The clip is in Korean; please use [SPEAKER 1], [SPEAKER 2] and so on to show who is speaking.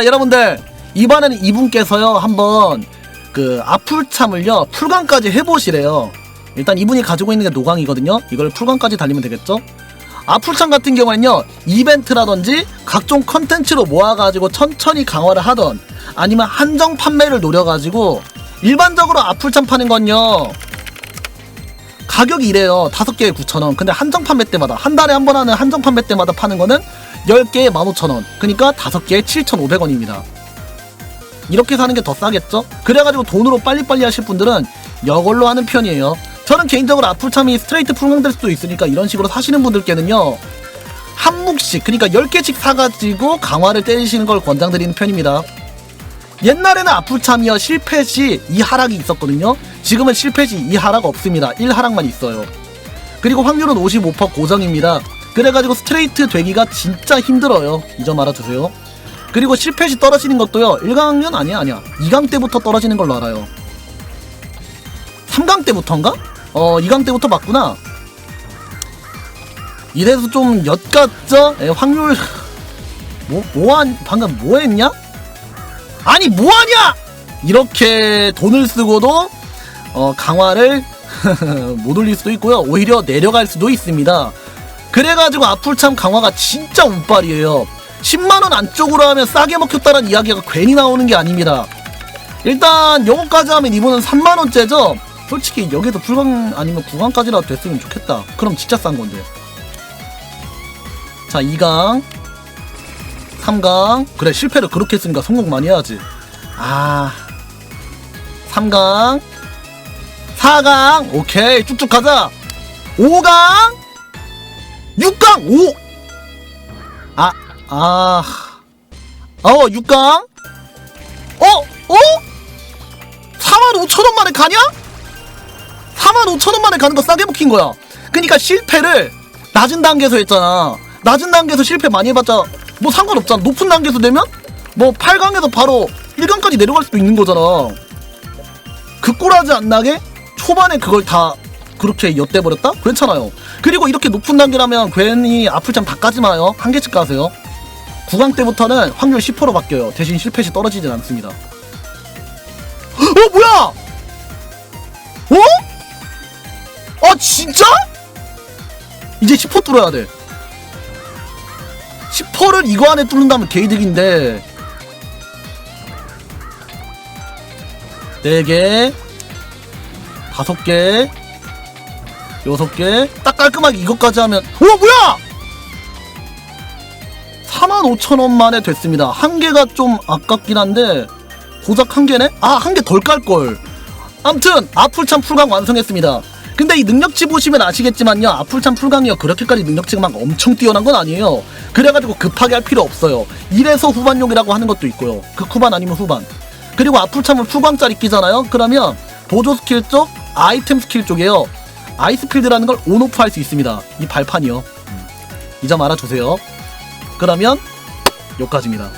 [SPEAKER 1] 자 여러분들 이번에는 이분께서요 한번 그 아풀참을요 풀강까지 해보시래요. 일단 이분이 가지고 있는 게 노강이거든요. 이걸 풀강까지 달리면 되겠죠? 아풀참 같은 경우에는요 이벤트라든지 각종 컨텐츠로 모아가지고 천천히 강화를 하던 아니면 한정 판매를 노려가지고 일반적으로 아풀참 파는 건요 가격이 이래요. 다섯 개에 9,000원. 근데 한정 판매 때마다 한 달에 한 번 하는 한정 판매 때마다 파는 거는 10개에 15,000원 그러니까 다섯 개에 7,500원입니다 이렇게 사는 게 더 싸겠죠? 그래가지고 돈으로 빨리빨리 하실 분들은 이걸로 하는 편이에요. 저는 개인적으로 아풀참이 스트레이트 풀강될 수도 있으니까 이런 식으로 사시는 분들께는요. 한 묵씩 그러니까 10개씩 사가지고 강화를 때리시는 걸 권장드리는 편입니다. 옛날에는 아풀참이요 실패 시 이 하락이 있었거든요. 지금은 실패 시 이 하락 없습니다. 1 하락만 있어요. 그리고 확률은 55% 고정입니다. 그래가지고 스트레이트 되기가 진짜 힘들어요. 이 점 알아주세요. 그리고 실패 시 떨어지는 것도요 1강은 아니야 아니야 2강 때부터 떨어지는 걸로 알아요 3강 때부터인가? 어 2강 때부터 맞구나 이래서 좀 엿같죠? 예, 확률 뭐 뭐한 방금 뭐했냐? 아니 뭐하냐? 이렇게 돈을 쓰고도 어, 강화를 못 올릴 수도 있고요 오히려 내려갈 수도 있습니다 그래가지고 아풀참 강화가 진짜 운빨이에요 10만원 안쪽으로 하면 싸게 먹혔다는 이야기가 괜히 나오는 게 아닙니다. 일단 요거까지 하면 이분은 3만원째죠? 솔직히 여기도 불강 아니면 9강까지라도 됐으면 좋겠다. 그럼 진짜 싼 건데. 자, 2강. 3강. 그래, 실패를 그렇게 했으니까 성공 많이 해야지. 아. 3강. 4강. 오케이. 쭉쭉 가자. 5강. 6강. 5. 아. 아, 어, 6강? 어? 어? 4만 5천원 만에 가냐? 4만 5천원 만에 가는 거 싸게 먹힌 거야. 그니까 실패를 낮은 단계에서 했잖아. 낮은 단계에서 실패 많이 해봤자 뭐 상관없잖아. 높은 단계에서 되면 뭐 8강에서 바로 1강까지 내려갈 수도 있는 거잖아. 그 꼴하지 안 나게 초반에 그걸 다 그렇게 엿대버렸다? 괜찮아요. 그리고 이렇게 높은 단계라면 괜히 아플참 다 까지 마요. 한 개씩 까세요. 9강 때부터는 확률 10% 바뀌어요. 대신 실패 시 떨어지진 않습니다. 어 뭐야? 어? 아 진짜? 이제 10% 뚫어야 돼. 10%를 이거 안에 뚫는다면 개이득인데 4개 5개 6개 딱 깔끔하게 이것까지 하면 오 뭐야? 45,000원 만에 됐습니다. 한 개가 좀 아깝긴 한데 고작 한 개네? 아, 한 개 덜 깔걸. 암튼 아풀참 풀강 완성했습니다. 근데 이 능력치 보시면 아시겠지만요. 아풀참 풀강이요. 그렇게까지 능력치가 막 엄청 뛰어난 건 아니에요. 그래가지고 급하게 할 필요 없어요. 이래서 후반용이라고 하는 것도 있고요. 극후반 아니면 후반. 그리고 아풀참은 풀광짜리 끼잖아요. 그러면 보조 스킬 쪽, 아이템 스킬 쪽에요. 아이스필드라는 걸 온오프 할 수 있습니다. 이 발판이요. 이 점 알아주세요. 그러면 여기까지입니다.